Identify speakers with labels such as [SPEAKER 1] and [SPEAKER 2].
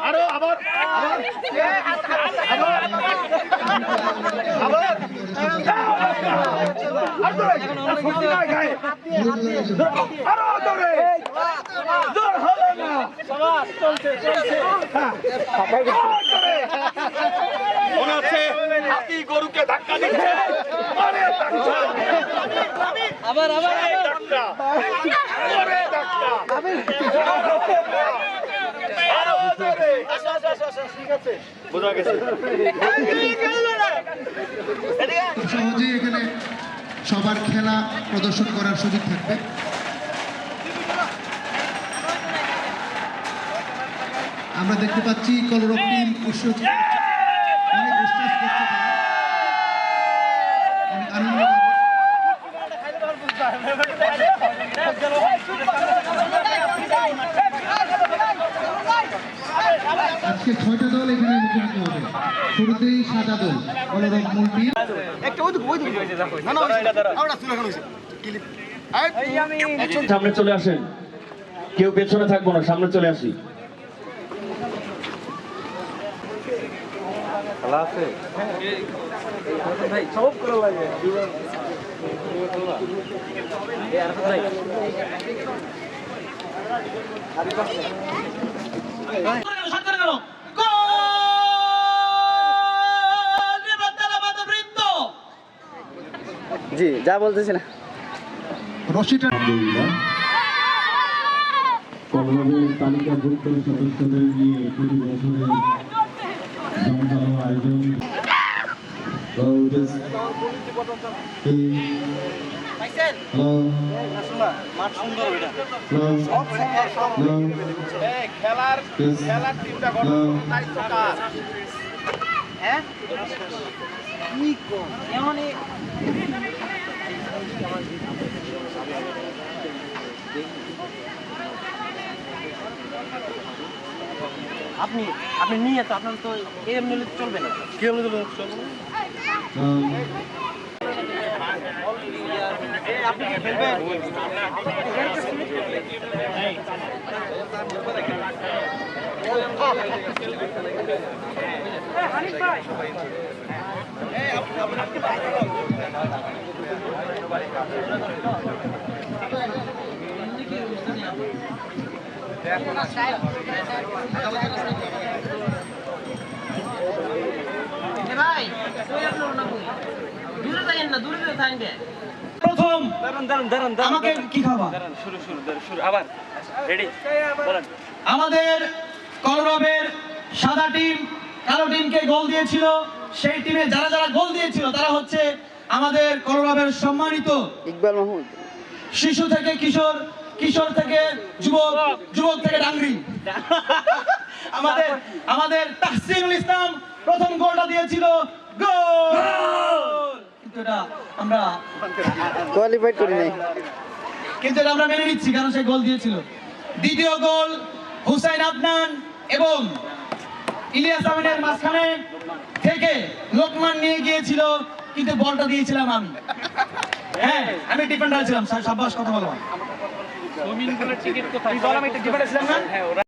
[SPEAKER 1] আরও আবার আবার আবার আরও ধরে জোর হলো না মনে হচ্ছে হাতি গরুকে ধাক্কা দিচ্ছে।
[SPEAKER 2] আবার আবার
[SPEAKER 1] ধাক্কা। ধাক্কা।
[SPEAKER 3] সহজেই এখানে সবার খেলা প্রদর্শন করার সুযোগ থাকবে আমরা দেখতে পাচ্ছি কলরব টিম উৎসব অনেক। অনেক আনন্দ আজকে ছয়টা দল এখানে মুখোমুখি হবে। শুরুতেই সাদা দল। কলরব মূল টিম।
[SPEAKER 4] সামনে চলে আসেন। কেউ পেছনে থাকব না সামনে চলে আসি।
[SPEAKER 2] জি যা বলতেছি না।
[SPEAKER 3] রশিটা
[SPEAKER 5] কলরবের তালিকাভুক্ত সদস্যদের নিয়ে প্রতি বছরের জমকালো আয়োজন
[SPEAKER 1] খেলার খেলার টিমটা গঠন দায়িত্ব কার
[SPEAKER 2] আপনি আপনি নিয়ে তো আপনার তো এরম নিলে চলবে না। কি হলো আপনি কি খেলবেন ভাই। দূরে যাইয়েন না দূরে থাকবে
[SPEAKER 6] প্রথম আমাকে কি
[SPEAKER 2] শুরু শুরু শুরু। আবার রেডি বলেন।
[SPEAKER 6] আমাদের কলরবের সাদা টিম কালো টিমকে গোল দিয়েছিল। সেই টিমে যারা যারা গোল দিয়েছিল তারা হচ্ছে আমাদের কলরবের সম্মানিত
[SPEAKER 2] ইকবাল মাহমুদ।
[SPEAKER 6] শিশু থেকে কিশোর কিশোর থেকে যুবক যুবক থেকে ডাংরি। আমাদের আমাদের তাহসিনুল ইসলাম প্রথম গোলটা দিয়েছিল গোল কিন্তু এটা আমরা
[SPEAKER 2] কোয়ালিফাইড করি নাই
[SPEAKER 6] কিন্তু এটা আমরা মেনে নিচ্ছি কারণ সে গোল দিয়েছিল। দ্বিতীয় গোল হুসাইন আদনান এবং ইলিয়াস আমিনের মাঝখানে থেকে লোকমান নিয়ে গিয়েছিল কিন্তু বলটা দিয়েছিলাম আমি। হ্যাঁ আমি ডিফেন্ডার ছিলাম সাব্বাস কথা বললাম
[SPEAKER 2] টিকিট কোথায়?